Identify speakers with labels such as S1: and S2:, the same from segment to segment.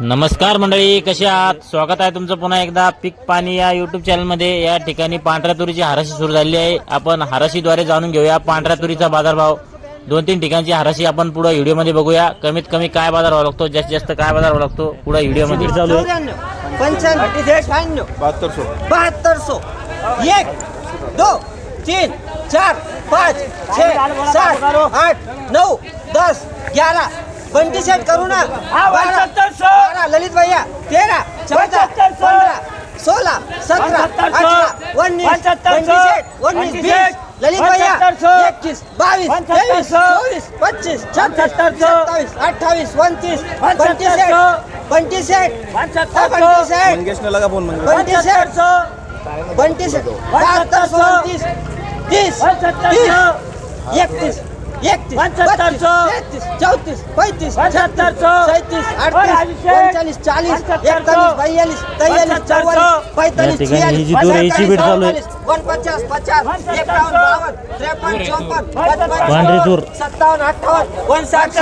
S1: नमस्कार मंडळी कसे आहात? स्वागत आहे तुमचं पुन्हा एकदा पीक पाणी या युट्यूब चॅनलमध्ये या ठिकाणी पांढऱ्या तुरीची हराशी सुरू झालेली आहे. आपण हराशीद्वारे जाणून घेऊया पांढऱ्या तुरीचा बाजारभाव. दोन तीन ठिकाणची हराशी आपण पुढे व्हिडिओमध्ये बघूया. कमीत कमी काय बाजार व्हावा लागतो? जास्तीत जास्त काय बाजार व्हावा लागतो? पुढे व्हिडिओमध्ये चालू
S2: बहात्तर सौ
S3: बहात्तर सौ एक दो तीन चार पाच छः सात आठ नऊ दस ग्यारह पंचवीस शेट करू ना ललित भैया तेरा चौदा पंधरा सोळा सतरा अठरा उन्नीस उन्नीस बीस ललित भैया एकवीस बावीस तेवीस चोवीस पच्चीस छत्तीस सत्तावीस अठ्ठावीस उनतीस पंचवीस पंचवीस पंचवीस पंचवीस पंचवीस तीस तीस एकतीस एकतीस बत्तीस तेहतीस चौतीस पैंतीस छत्तीस सैंतीस अड़तीस उनचालीस चालीस इकतालीस बयालीस तैयालीस चौवालीस पैंतालीस छियालीस. वन पचास पचास एकावन्न बावन्न त्रेपन्न चौपन्न पचपन
S1: पांढरी तूर.
S3: सत्तावन्न अठ्ठावन्न वन साठ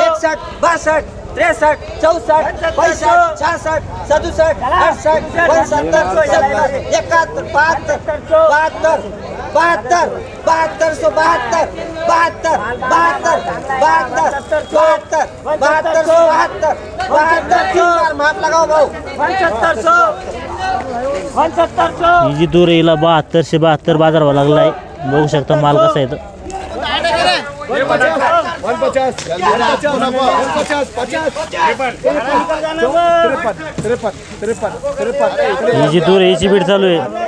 S3: एकसठ बासष्ट त्रेसष्ट चौसष्ट पैसष्ट छासष्ट सदुसष्ट अडसष्ट पंच्याहत्तर एकाहत्तर बहात्तर बहात्तर बहात्तर बहात्तर सो बहात्तर बहात्तर बहात्तर बहात्तर बहात्तर बहात्तर सो बहात्तर बहात्तर सो. माप लगाओ भाऊ. पंच्याहत्तर सो. पंच्याहत्तर सो.
S1: ही जी दूर येईल बहात्तरशे बहात्तर बाजार व्हावा लागलाय. बघू शकता माल कसा
S2: येतं
S1: ही जी दूर याची बीड चालू आहे.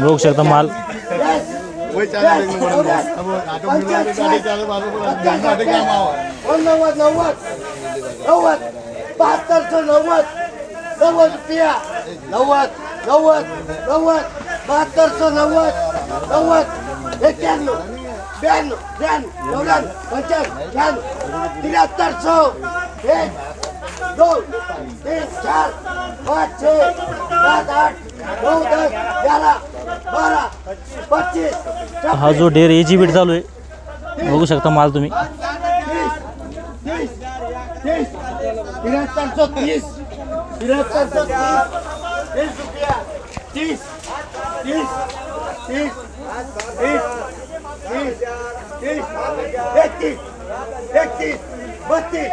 S1: बघू शकता माल
S4: एक
S3: नव्वद नव्वद नव्वद बहात्तरशे नव्वद नव्वद रुपया नव्वद नव्वद नव्वद बहात्तरशे नव्वद नव्वद एक्क्याण्णव ब्याण्णव ब्याण्णव चौऱ्याण्णव पंच्याण्णव शहाण्णव त्र्याहत्तर सौ एक दोन तीन चार पाच छः सात आठ नऊ दस ग्यारह
S1: हा जो डेर याची बीट चालू आहे बघू शकता माल तुम्ही
S3: बत्तीस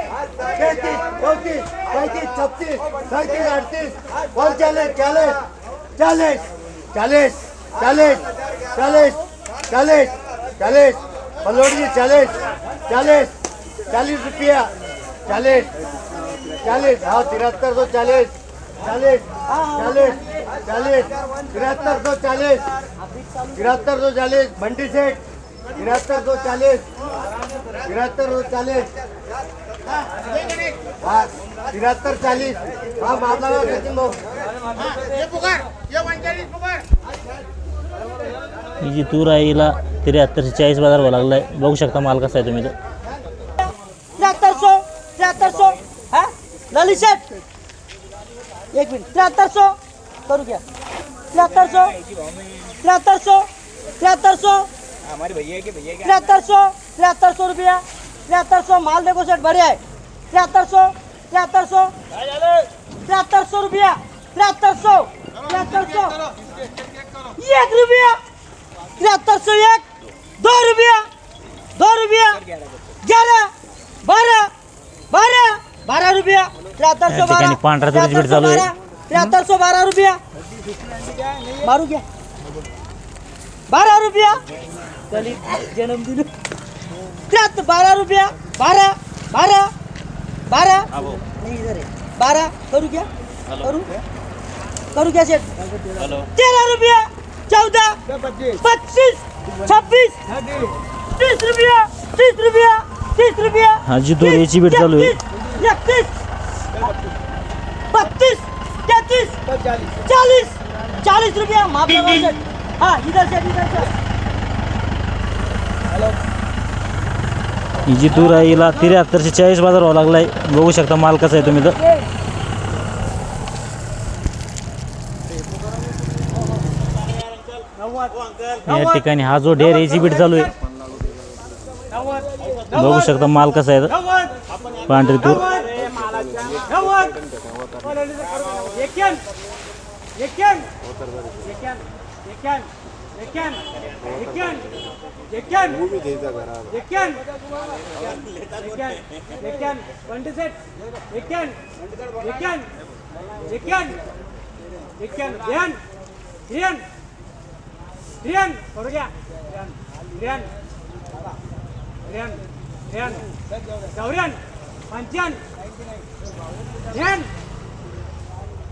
S3: तेहतीस चौतीस पैतीस छत्तीस सैतीस अडतीस पंचाळीस चाळीस चाळीस चाळीस चालीस चालीस चालीस चालीस पलोड़ी चालीस चालीस चालीस रुपया चालीस चालीस हाँ तिहत्तर सौ चालीस चालीस चालीस चालीस तिहत्तर सौ चालीस तिहत्तर सौ चालीस मंडी सेट तिहत्तर सौ चालीस तिहत्तर सौ चालीस हाँ तिहत्तर चालीस हाँ माता ये
S1: पुकार. जी तूर आहे हिला त्र्याहत्तरशे चाळीस बाज़ार व्हावा लागला आहे शकता माल कसा
S5: सौ सौ है ललित सेठ एक सौ करू सौ सौ सौ सौ सौ रुपया त्र्याहत्तर सौ माल देखो सेठ बढ़िया है त्र्याहत्तर सौ सौ सौ रुपया सौ सौ एक रुपया त्र्याहत्तर सौ एक. दो रुपया. दो रुपया. ग्यारह बारह बारह बारह रुपया. त्र्याहत्तर सौ बारह
S1: पांढरा तुरीची बीट चालू आहे.
S5: त्र्याहत्तर सौ बारह रुपया. मारू क्या बारह रुपया. जन्मदिन त्र्याहत्तर बारह रुपया. बारह बारह बारह नहीं इधर है बारह करू क्या करू. करू क्या सेठ तेरह रुपया. चौदह पच्चीस छब्बीस तीस रुपया तीस रुपया तीस रुपया
S1: हा जी दोन याची बीट चालू आहे.
S5: एकतीस बत्तीस चालीस चालीस चालीस रुपया माफ हाँ इधर से इधर से
S1: ही जी तूर आहे हिला त्र्याहत्तरशे चाळीस बाजार व्हावा लागलाय. बघू शकता माल कसा आहे तुम्ही तर. या ठिकाणी हा जो ढेर एक्झिबिट चालू आहे. बघू शकता माल कसा आहे तर.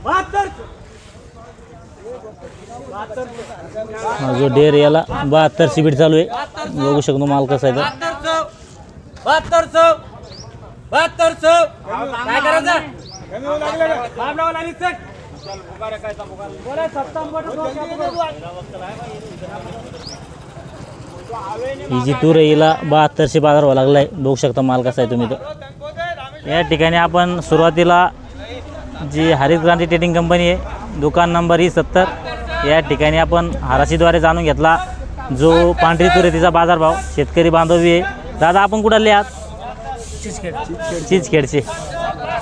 S1: पांढरी तूर हा जो ढेर याला बहात्तर सिबीट चालू आहे. बघू शकतो माल कसा आहे तर.
S3: बहात्तर सौ बहात्तर सौ काय करायचं?
S1: ही जी तूर आहे हिला बहात्तरशे बाजार व्हावा लागलाय. बघू शकता माल कसा आहे तुम्ही तर या ठिकाणी आपण सुरुवातीला जी हरित क्रांती ट्रेडिंग कंपनी आहे दुकान नंबर ही सत्तर. या ठिकाणी आपण हाराशीद्वारे जाणून घेतला जो पांढरी तूर आहे तिचा बाजारभाव. शेतकरी बांधवी आहे. दादा आपण कुठं
S5: ए, निशा,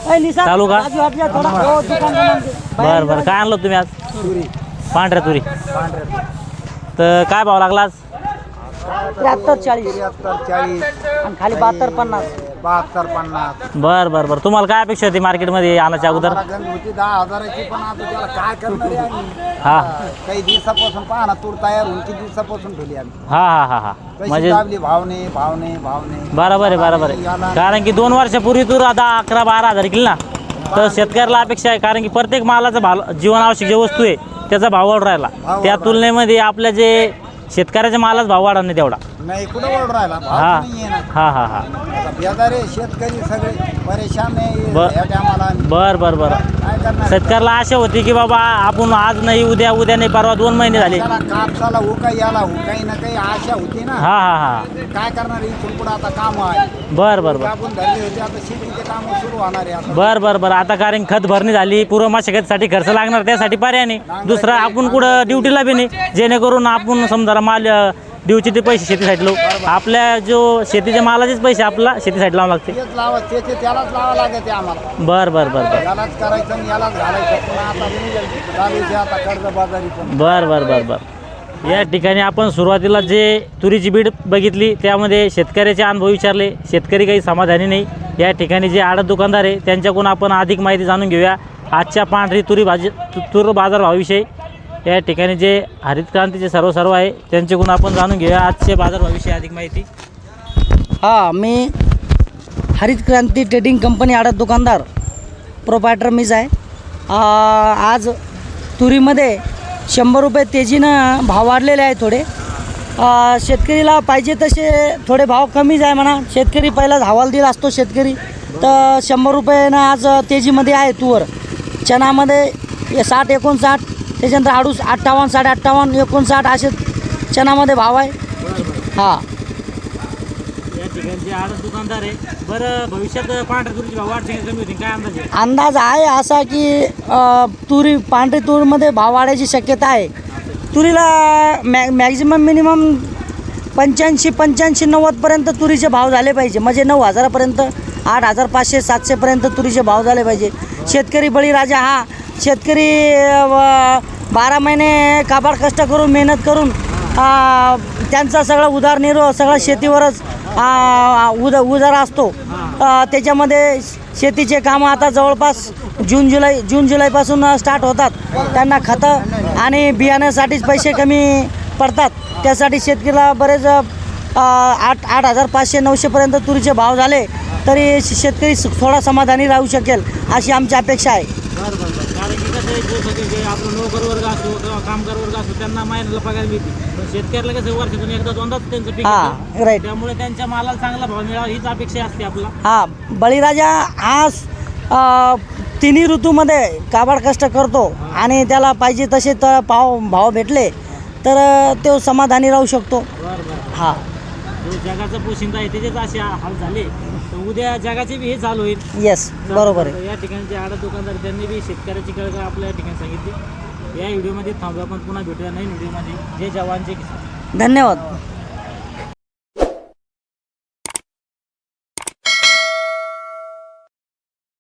S1: चालू का?
S5: हो.
S1: बरं बरं. काय आणलं तुम्ही आज? पांढऱ्या तुरी. तर काय भाव लागला आज?
S5: त्र्याहत्तर चाळीस.
S2: चाळीस.
S5: आणि खाली बहात्तर पन्नास.
S2: बहात्तर पन्नास.
S1: बरं बरं बरं. तुम्हाला काय अपेक्षा होती मार्केटमध्ये आणायच्या अगोदर?
S2: गंज होती दहा हजाराची पण आता त्याला काय करणार आहे आम्ही?
S1: हा.
S2: काही दिवसापासून पहा ना तूर तयार होऊन किती दिवसापासून ठेवली आम्ही?
S1: हा हा हा हा. म्हणजे
S2: दाबली भावने भावने भावने.
S1: बरोबर आहे बरोबर आहे. कारण की दोन वर्षापूर्वी तूर आता अकरा बारा हजार केली ना. तर शेतकऱ्याला अपेक्षा आहे कारण की प्रत्येक मालाचा भाव जीवनावश्यक जे वस्तू आहे त्याचा भाव वाढ राहिला. त्या तुलनेमध्ये आपल्या जे शेतकऱ्याच्या मालाचा भाव वाढा नाही तेवढा.
S2: नाही कुठं ओढ राहिला?
S1: हा.
S2: ना
S1: हा हा हा.
S2: आता बेजारे शेतकरी सगळे. परेशान आहे
S1: बर.
S2: या टायमाला आम्ही.
S1: बर बर बर.
S2: काय करणार?
S1: शेतकऱ्याला आशा होती की बाबा आपण आज नाही उद्या उद्या नाही परवा दोन महिने झाले.
S2: त्याला कापसाला हुका याला हुकाई ना काही आशा होती ना.
S1: हा हा हा.
S2: काय करणार? इथून पुढे आता काम आहे.
S1: बर बर बर.
S2: कापून धरले होते आता शेतीचे काम सुरू होणार आहे आता.
S1: बर बर बर. आता कारण खत भरणी झाली पूर्व मशागतीसाठी खर्च लागणार त्यासाठी पर्याय नाही. दुसरा आपण कुठं ड्युटीला बी नाही. जेणेकरून आपण समजा माल ड्यूचे पैसे शेतीसाठी लावू. आपल्या जो शेतीच्या मालाचेच पैसे आपला शेतीसाठी लावावं लागते.
S2: तेच लावा त्यालाच लावा लागते आम्हाला.
S1: बर बर बर बर.
S2: यालाच करायचं आणि यालाच घालायचं. पुन्हा आता चालू आहे आता कर्जबाजारी पण.
S1: बर बर बर बर. या ठिकाणी आपण सुरुवातीला जे तुरीची बीड बघितली त्यामध्ये शेतकऱ्याचे अनुभव विचारले. शेतकरी काही समाधानी नाही. या ठिकाणी जे आडत दुकानदार आहे त्यांच्याकडून आपण अधिक माहिती जाणून घेऊया. आजच्या पांढरी तुरी भाजी तु- तूर बाजारभावाविषयी. या ठिकाणी जे हरित क्रांतीचे सर्व सर्व आहे त्यांच्याकडून आपण जाणून घेऊया. बाजार भविष्य अधिक माहिती.
S5: हा मी हरित क्रांती ट्रेडिंग कंपनी आडत दुकानदार प्रोपायटर मीच आहे. आज तुरीमध्ये शंभर रुपये तेजीनं भाव वाढलेले आहे थोडे. शेतकरीला पाहिजे तसे थोडे भाव कमीच आहे म्हणा. शेतकरी पहिलाच हवाल दिला असतो शेतकरी. तर शंभर रुपयानं आज तेजीमध्ये आहे तुवर. चणामध्ये साठ एकोणसाठ त्याच्यानंतर अडूस अठ्ठावन्न साडे अठ्ठावन्न एकोणसाठ असे चणामध्ये भाव आहे. हां.
S1: या ठिकाणी जे आडत दुकानदार आहे बरं भविष्यात पांढऱ्या तुरीचे भाव वाढते कमी होते काय अंदाज आहे?
S5: अंदाज आहे असा की अ, तुरी पांढरी तूरमध्ये भाव वाढायची शक्यता आहे. तुरीला मॅ मॅक्झिमम मिनिमम पंच्याऐंशी पंच्याऐंशी नव्वदपर्यंत तुरीचे भाव झाले पाहिजे. म्हणजे नऊ हजारापर्यंत आठ हजार पाचशे सातशेपर्यंत तुरीचे भाव झाले पाहिजे. शेतकरी बळीराजा हा शेतकरी अ, व- बारा महिने काबाड कष्ट करून मेहनत करून त्यांचा सगळा उदारनिर्वाह सगळा शेतीवरच उद उदार असतो. त्याच्यामध्ये शेतीचे कामं आता जवळपास जून जुलै जून जुलैपासून स्टार्ट होतात. त्यांना खतं आणि बियाण्यासाठीच पैसे कमी पडतात. त्यासाठी शेतकरीला बरेच आठ आठ हजार पाचशे नऊशेपर्यंत तुरीचे भाव झाले तरी शेतकरी थोडा समाधानी राहू शकेल अशी आमची अपेक्षा आहे.
S1: बरं बरं बरं कारण की कसं आहे जो सगळे जे आपलं नोकर वर्ग असतो किंवा कामगार वर्ग असतो त्यांना महिन्याला पगार मिळते. पण शेतकऱ्याला कसं वर्षातून एकदा दोनदाच त्यांचं पीक
S5: हां
S1: येतं. त्यामुळे त्यांच्या मालाला चांगला भाव मिळावा हीच अपेक्षा असते आपला
S5: हां बळीराजा अ, तिन्ही ऋतूमध्ये काबाड कष्ट करतो आणि त्याला पाहिजे तसे तर भाव भाव भेटले तर अ, तो समाधानी राहू शकतो.
S1: बरं बरं.
S5: हा.
S1: जो जगाचा पोशिंदा आहे त्याचेच असे हाल झाले. तर उद्या जगाचे बी हे चालू होईल.
S5: येस बरोबर आहे.
S1: या ठिकाणी जे आडत दुकानदार त्यांनी बी शेतकऱ्याची कळकळ आपल्या या ठिकाणी सांगितली. या व्हिडिओमध्ये थांबू आपण पुन्हा भेटूया नवीन व्हिडिओमध्ये. जय जवान जय किसान.
S5: धन्यवाद.